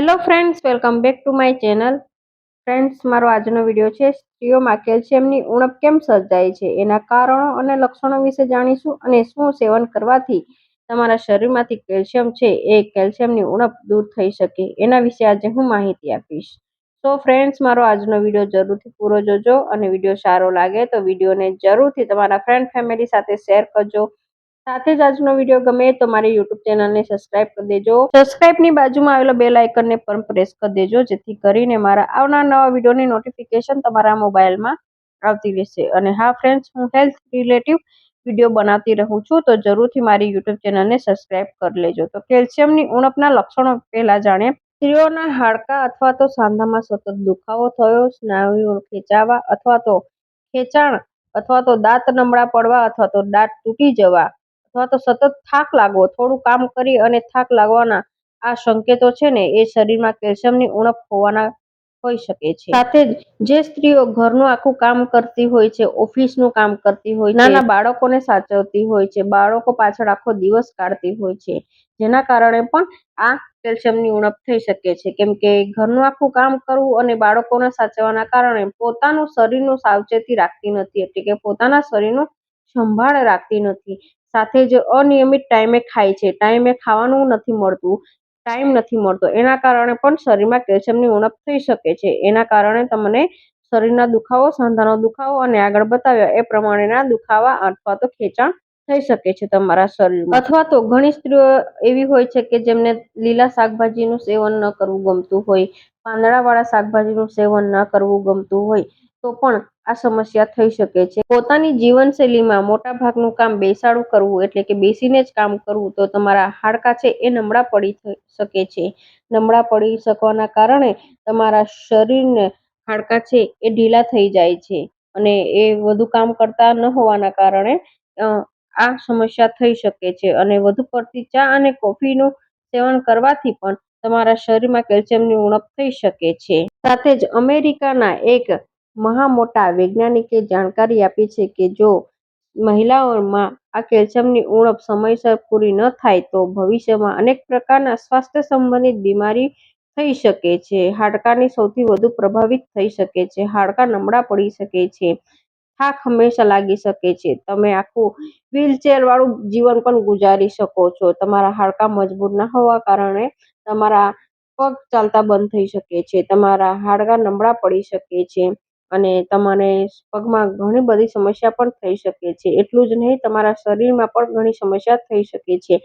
Hello friends welcome back to my channel friends મારો આજનો video છે સ્ત્રીઓમાં કેલ્શિયમની ઉણપ કેમ સર્જાય છે? એના કારણો અને લક્ષણો વિશે જાણીશું અને શું સેવન કરવાથી તમારા શરીરમાંથી કેલ્શિયમ છે, એ કેલ્શિયમની ઉણપ દૂર થઈ શકે, એના વિશે આજે હું માહિતી આપીશ. તો ફ્રેન્ડ્સ મારો આજનો વીડિયો જરૂરથી પૂરો જોજો અને વીડિયો સારો લાગે તો વિડીયોને જરૂરથી તમારા ફ્રેન્ડ ફેમિલી સાથે શેર કરજો. સાથે જ આજનો વીડિયો ગમે તો મારી યુટ્યુબ ચેનલને સબસ્ક્રાઇબ કરી દેજો. સબસ્ક્રાઇબની બાજુમાં આવેલા બેલ આઇકનને પણ પ્રેસ કરી દેજો, જેથી કરીને મારા આવનાર નવા વિડીયોની નોટિફિકેશન તમારા મોબાઈલમાં આવતી રહેશે. અને હા ફ્રેન્ડ્સ હું હેલ્થ રિલેટિવ વીડિયો બનાવતી રહું છું, તો જરૂરથી મારી યુટ્યુબ ચેનલને સબસ્ક્રાઇબ કરી લેજો. તો કેલ્શિયમની ઉણપના લક્ષણો પહેલાં જાણે સ્ત્રીઓના હાડકાં અથવા તો સાંધામાં સતત દુખાવો થયો, સ્નાયુઓ ખેંચાવા અથવા તો ખેંચાણ અથવા તો દાંત નમળા પડવા અથવા તો દાંત તૂટી જવા અથવા તો સતત થાક લાગવો, થોડું કામ કરી અને થાક લાગવાના આ સંકેતો છે ને, એ શરીરમાં કેલ્શિયમની ઉણપ હોવાના હોઈ શકે છે. સાથે જ જે સ્ત્રીઓ ઘરનું આખું કામ કરતી હોય છે, ઓફિસનું કામ કરતી હોય નાના બાળકોને સાચવતી હોય છે, બાળકો પાછળ આખો દિવસ કાઢતી હોય છે, જેના કારણે પણ આ કેલ્શિયમની ઉણપ થઈ શકે છે. કેમ કે ઘરનું આખું કામ કરવું અને બાળકોને સાચવવાના કારણે પોતાનું શરીરનું સાવચેતી રાખતી નથી, એટલે કે પોતાના શરીરનું સંભાળ રાખતી નથી. સાથે જ અનિયમિત ટાઈમે ખાય છે. ટાઈમે ખાવાનું નથી મળતું, ટાઈમ નથી મળતો. એના કારણે પણ શરીરમાં કેલ્શિયમની ઉણપ થઈ શકે છે. એના કારણે તમને શરીરના દુખાવો, સાંધાનો દુખાવો અને આગળ બતાવ્યા એ પ્રમાણેના દુખાવા અથવા તો ખેંચાણ થઈ શકે છે તમારા શરીરમાં. અથવા તો ઘણી સ્ત્રીઓ એવી હોય છે કે જેમને લીલા શાકભાજીનું સેવન ન કરવું ગમતું હોય, પાંદડાવાળા શાકભાજીનું સેવન ન કરવું ગમતું હોય, તો પણ આ સમસ્યા થઈ શકે છે. પોતાની જીવનશૈલીમાં મોટા ભાગનું કામ બેસાડું કરવું એટલે કે બેસીને જ કામ કરવું તો તમારા હાડકા છે એ નમળા પડી શકે છે. નમળા પડી શકવાના કારણે તમારા શરીરને હાડકા છે એ ઢીલા થઈ જાય છે અને એ વધુ કામ કરતા ન હોવાના કારણે આ સમસ્યા થઈ શકે છે. અને વધુ પડતી ચા અને કોફીનું સેવન કરવાથી પણ તમારા શરીરમાં કેલ્શિયમની ઉણપ થઈ શકે છે. સાથે જ અમેરિકાના એક મહા મોટા વૈજ્ઞાનિકે જાણકારી આપી છે કે જો મહિલાઓમાં આ કેલ્શિયમની ઉણપ સમયસર પૂરી ન થાય તો ભવિષ્યમાં અનેક પ્રકારના સ્વાસ્થ્ય સંબંધિત બીમારી થઈ શકે છે. હાડકાની સૌથી વધુ પ્રભાવિત થઈ શકે છે. હાડકા નબળા પડી શકે છે. થાક હંમેશા લાગી શકે છે. તમે આખું વ્હીલચેર વાળું જીવન પણ ગુજારી શકો છો. તમારા હાડકા મજબૂત ના હોવા કારણે તમારા પગ ચાલતા બંધ થઈ શકે છે. તમારા હાડકા નબળા પડી શકે છે. અને તમારે પગમાં ઘણી બધી સમસ્યા પણ થઈ શકે છે. એટલું જ નહીં, તમારા શરીરમાં પણ ઘણી સમસ્યા થઈ શકે છે.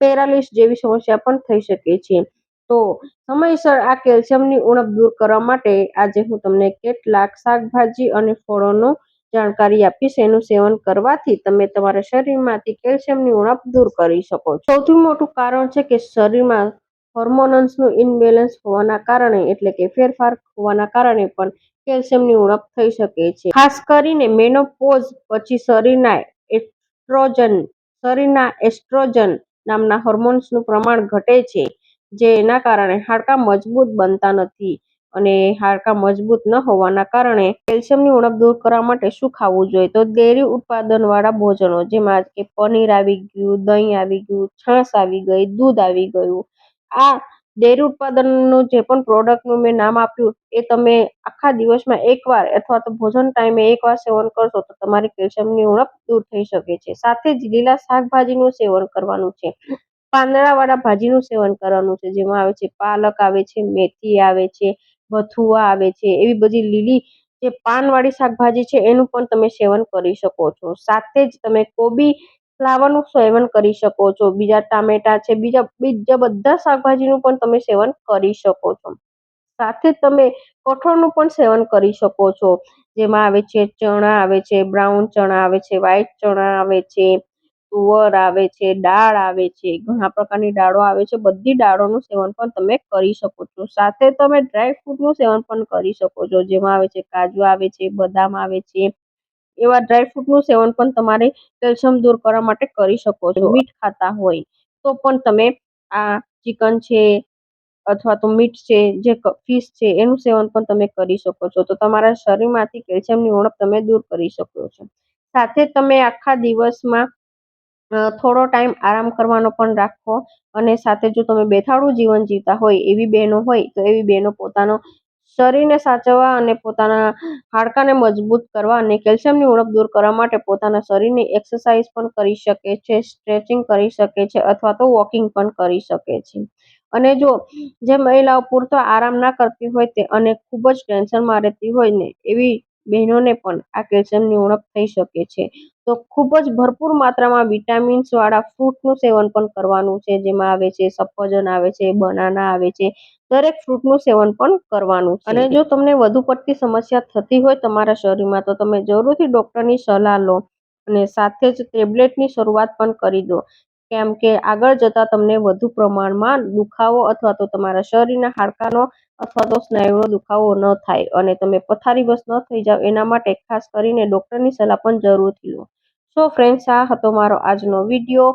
પેરાલિસ જેવી સમસ્યા પણ થઈ શકે છે. તો સમયસર આ કેલ્શિયમની ઉણપ દૂર કરવા માટે આજે હું તમને કેટલાક શાકભાજી અને ફળોનો જાણકારી આપીશ. એનું સેવન કરવાથી તમે તમારા શરીરમાંથી કેલ્શિયમની ઉણપ દૂર કરી શકો સૌથી મોટું કારણ છે કે શરીરમાં હોર્મોન્સનું ઇનબેલેન્સ હોવાના કારણે, એટલે કે ફેરફાર હોવાના કારણે પણ કેલ્શિયમની ઉણપ થઈ શકે છે. ખાસ કરીને મેનોપોઝ પછી શરીરના એસ્ટ્રોજન શરીરના એસ્ટ્રોજન નામના હોર્મોન્સનું પ્રમાણ ઘટે છે, જેના કારણે હાડકાં મજબૂત બનતા નથી અને હાડકાં મજબૂત ન હોવાના કારણે કેલ્શિયમની ઉણપ દૂર કરવા માટે શું ખાવું જોઈએ? તો ડેરી ઉત્પાદનવાળા ભોજનો, જેમાં કે પનીર આવી ગયું, દહીં આવી ગયું, છાશ આવી ગઈ, દૂધ આવી ગયું આ ડેરી ઉત્પાદનનું જે પણ પ્રોડક્ટનું મેં નામ આપ્યું, એ તમે આખા દિવસમાં એકવાર અથવા તો ભોજન ટાઈમે એકવાર સેવન કરશો તો તમારી કેલ્શિયમની ઉણપ દૂર થઈ શકે છે. સાથે જ લીલા શાકભાજીનું સેવન કરવાનું છે. પાંદડાવાળા ભાજીનું સેવન કરવાનું છે, જેમાં આવે છે પાલક, આવે છે મેથી, આવે છે બથુઆ આવે છે એવી બધી લીલી જે પાનવાળી શાકભાજી છે, એનું પણ તમે સેવન કરી શકો છો. સાથે જ તમે કોબી ફ્લાવરનું સેવન કરી શકો છો. બીજા ટામેટા છે, બીજા બીજા બધા શાકભાજીનું પણ તમે સેવન કરી શકો છો. સાથે તમે કઠોળનું પણ સેવન કરી શકો છો. જેમાં આવે છે ચણા, આવે છે બ્રાઉન ચણા, આવે છે વ્હાઈટ ચણા, આવે છે તુવર, આવે છે દાળ, આવે છે ઘણા પ્રકારની દાળો આવે છે. બધી દાળોનું સેવન પણ તમે કરી શકો છો. સાથે તમે ડ્રાય ફ્રૂટનું સેવન પણ કરી શકો છો. જેમાં આવે છે કાજુ, આવે છે બદામ, આવે છે એવા ડ્રાય ફ્રૂટનું સેવન પણ તમારે કેલ્શિયમ દૂર કરવા માટે કરી શકો છો. મીઠ ખાતા હોય તો પણ તમે આ ચિકન છે અથવા તો મીઠ છે જે ફિશ છે એનું સેવન પણ તમે કરી શકો છો. તો તમારા શરીરમાંથી કેલ્શિયમની ઉણપ તમે દૂર કરી શકો છો. સાથે તમે આખા દિવસમાં થોડો ટાઈમ આરામ કરવાનો પણ રાખો અને સાથે જો તમે બેઠાડું જીવન જીવતા હોય એવી બહેનો હોય તો એવી બહેનો પોતાનો શરીરને સાચવવા અને પોતાના હાડકાને મજબૂત કરવા અને કેલ્શિયમની ઉણપ દૂર કરવા માટે પોતાના શરીરની એક્સરસાઇઝ પણ કરી શકે છે, સ્ટ્રેચિંગ કરી શકે છે અથવા તો વોકિંગ પણ કરી શકે છે. અને જો જે મહિલાઓ પૂરતો આરામ ના કરતી હોય તે અને ખૂબ જ ટેન્શનમાં રહેતી હોય ને એવી બહેનોને પણ આ કેલ્શિયમની ઉણપ થઈ શકે છે. તો ખૂબ જ ભરપૂર માત્રામાં વિટામિન્સ વાળા ફ્રૂટનું સેવન પણ કરવાનું છે. જેમાં આવે છે, સફરજન આવે છે, બનાના આવે છે. દરેક ફ્રૂટનું સેવન પણ કરવાનું છે. અને જો તમને વધુ પડતી સમસ્યા થતી હોય તમારા શરીરમાં, તો તમે જરૂરથી ડૉક્ટરની સલાહ લો અને સાથે જ ટેબ્લેટની શરૂઆત પણ કરી દો. કેમ કે આગળ જતા તમને વધુ પ્રમાણમાં દુખાવો અથવા તો તમારા શરીરના હાડકાનો અથવા તો સ્નાયુનો દુખાવો ન થાય અને તમે પથારીવશ ન થઈ જાઓ એના માટે ખાસ કરીને ડૉક્ટરની સલાહ પણ જરૂરથી લો. સો ફ્રેન્ડ્સ આ હતો મારો આજનો વીડિયો.